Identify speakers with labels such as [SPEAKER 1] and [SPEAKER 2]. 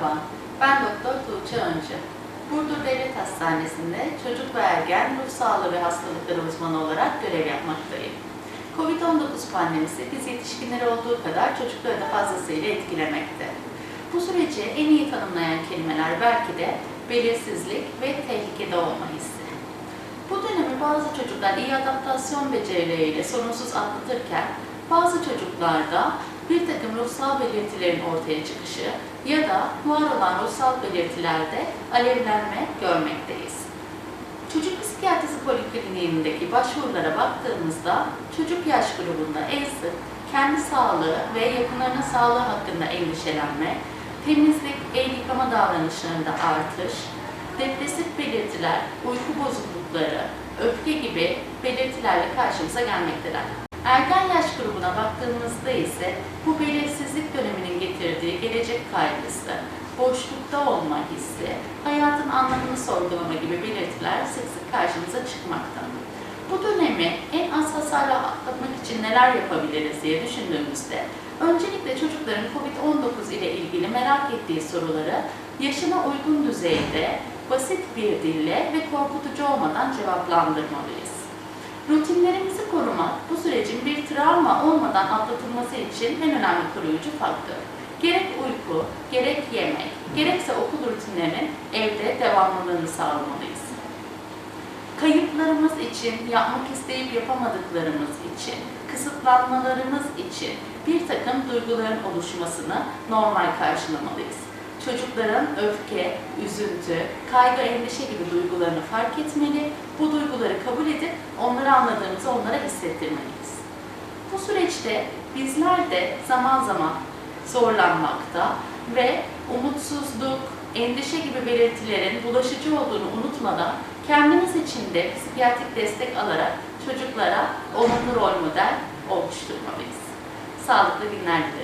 [SPEAKER 1] Merhaba, ben Doktor Tuğçe Öncü. Burdur Devlet Hastanesi'nde çocuk ve ergen ruh sağlığı ve hastalıkları uzmanı olarak görev yapmaktayım. Covid-19 pandemisi biz yetişkinleri olduğu kadar çocukları da fazlasıyla etkilemekte. Bu süreci en iyi tanımlayan kelimeler belki de belirsizlik ve tehlikede olma hissi. Bu dönemi bazı çocuklar iyi adaptasyon becerileriyle sorunsuz atlatırken bazı çocuklarda bir takım ruhsal belirtilerin ortaya çıkışı ya da var olan ruhsal belirtilerde alevlenme görmekteyiz. Çocuk psikiyatrisi polikliniğindeki başvurulara baktığımızda çocuk yaş grubunda en sık kendi sağlığı ve yakınlarının sağlığı hakkında endişelenme, temizlik, el yıkama davranışlarında artış, depresif belirtiler, uyku bozuklukları, öfke gibi belirtilerle karşımıza gelmektedir. Ergen yaş grubuna baktığımızda ise bu belirsizlik döneminin getirdiği gelecek kaygısı, boşlukta olma hissi, hayatın anlamını sorgulama gibi belirtiler sık sık karşımıza çıkmakta. Bu dönemi en az hasarla atlatmak için neler yapabiliriz diye düşündüğümüzde öncelikle çocukların COVID-19 ile ilgili merak ettiği soruları yaşına uygun düzeyde basit bir dille ve korkutucu olmadan cevaplandırmalıyız. Rutinlerimizi korumak bu sürecin bir travma olmadan atlatılması için en önemli koruyucu faktör. Gerek uyku, gerek yemek, gerekse okul rutinlerinin evde devamlılığını sağlamalıyız. Kayıplarımız için, yapmak isteyip yapamadıklarımız için, kısıtlanmalarımız için bir takım duyguların oluşmasını normal karşılamalıyız. Çocukların öfke, üzüntü, kaygı, endişe gibi duygularını fark etmeli, bu duyguları kabul edip onları anladığımızı onlara hissettirmeliyiz. Bu süreçte bizler de zaman zaman zorlanmakta ve umutsuzluk, endişe gibi belirtilerin bulaşıcı olduğunu unutmadan kendimiz için de psikiyatrik destek alarak çocuklara olumlu rol model oluşturmalıyız. Sağlıklı günler dilerim.